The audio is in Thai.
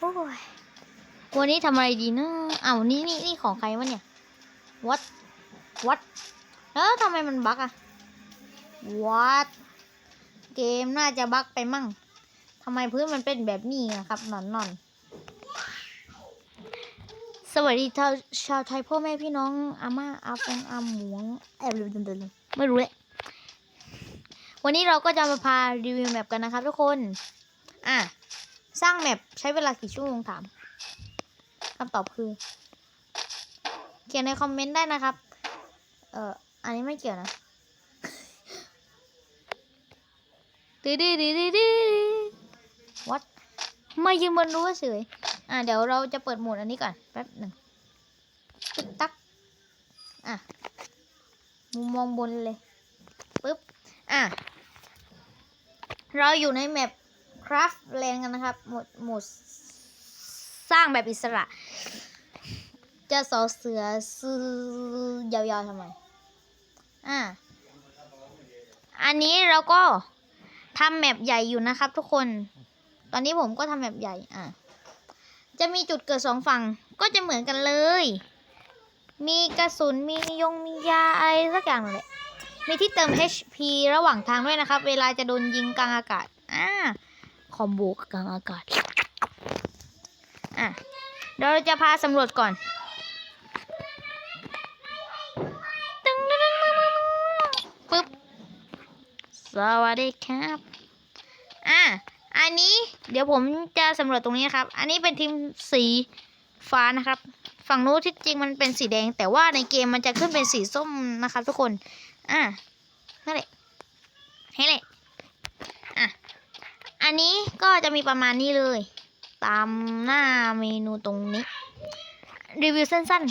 โอ้ยวันนี้ทำอะไรดีนะอ้าวนี่นี่นี่ของใครวะเนี่ย what what แล้วทำไมมันบั๊กอะ what เกมน่าจะบั๊กไปมั่งทำไมพื้นมันเป็นแบบนี้อะครับนอนนอนสวัสดีชาวชาวไทยพ่อแม่พี่น้องอาม่าอาฟงอาหมวงแอบลืมเดินไม่รู้เลยวันนี้เราก็จะมาพารีวิวแมปกันนะครับทุกคน อะ สร้างแมปใช้เวลากี่ชั่วโมงถามคำตอบคือ เขียนในคอมเมนต์ได้นะครับ เอ่อ อันนี้ไม่เกี่ยวนะดื้อดื้อดื้อดื้อดื้อ what มายืนบนรั้วเฉยอะเดี๋ยวเราจะเปิดโหมดอันนี้ก่อนแป๊บหนึ่งตึกตักอะมุมมองบนเลยปึ๊บอะเราอยู่ในแมป คราฟแลนกันนะครับ หมดหมดสร้างแบบอิสระ จะสอเสือซื้อยาวๆทำไม อะอันนี้เราก็ทำแมปใหญ่อยู่นะครับ ทุกคน ตอนนี้ผมก็ทำแมปใหญ่ อะจะมีจุดเกิดสองฝั่ง ก็จะเหมือนกันเลย มีกระสุน มียง มียาอะไรสักอย่างนั่นแหละมีที่เติม HP ระหว่างทางด้วยนะครับ เวลาจะโดนยิงกลางอากาศ อ่า คอมโบกลางอากาศ อะเดี๋ยวเราจะพาสำรวจก่อนตึ้งตึ้งตึ้งตึ้งตึ้งปึ๊บ สวัสดีครับ อะ อันนี้เดี๋ยวผมจะสำรวจตรงนี้นะครับ อันนี้เป็นทีมสีฟ้านะครับ ฝั่งนู้นที่จริงมันเป็นสีแดง แต่ว่าในเกมมันจะขึ้นเป็นสีส้มนะครับทุกคน อะนั่นแหละให้แหละ อะ อันนี้ ก็จะมีประมาณนี้เลย ตามหน้าเมนูตรงนี้ รีวิวสั้น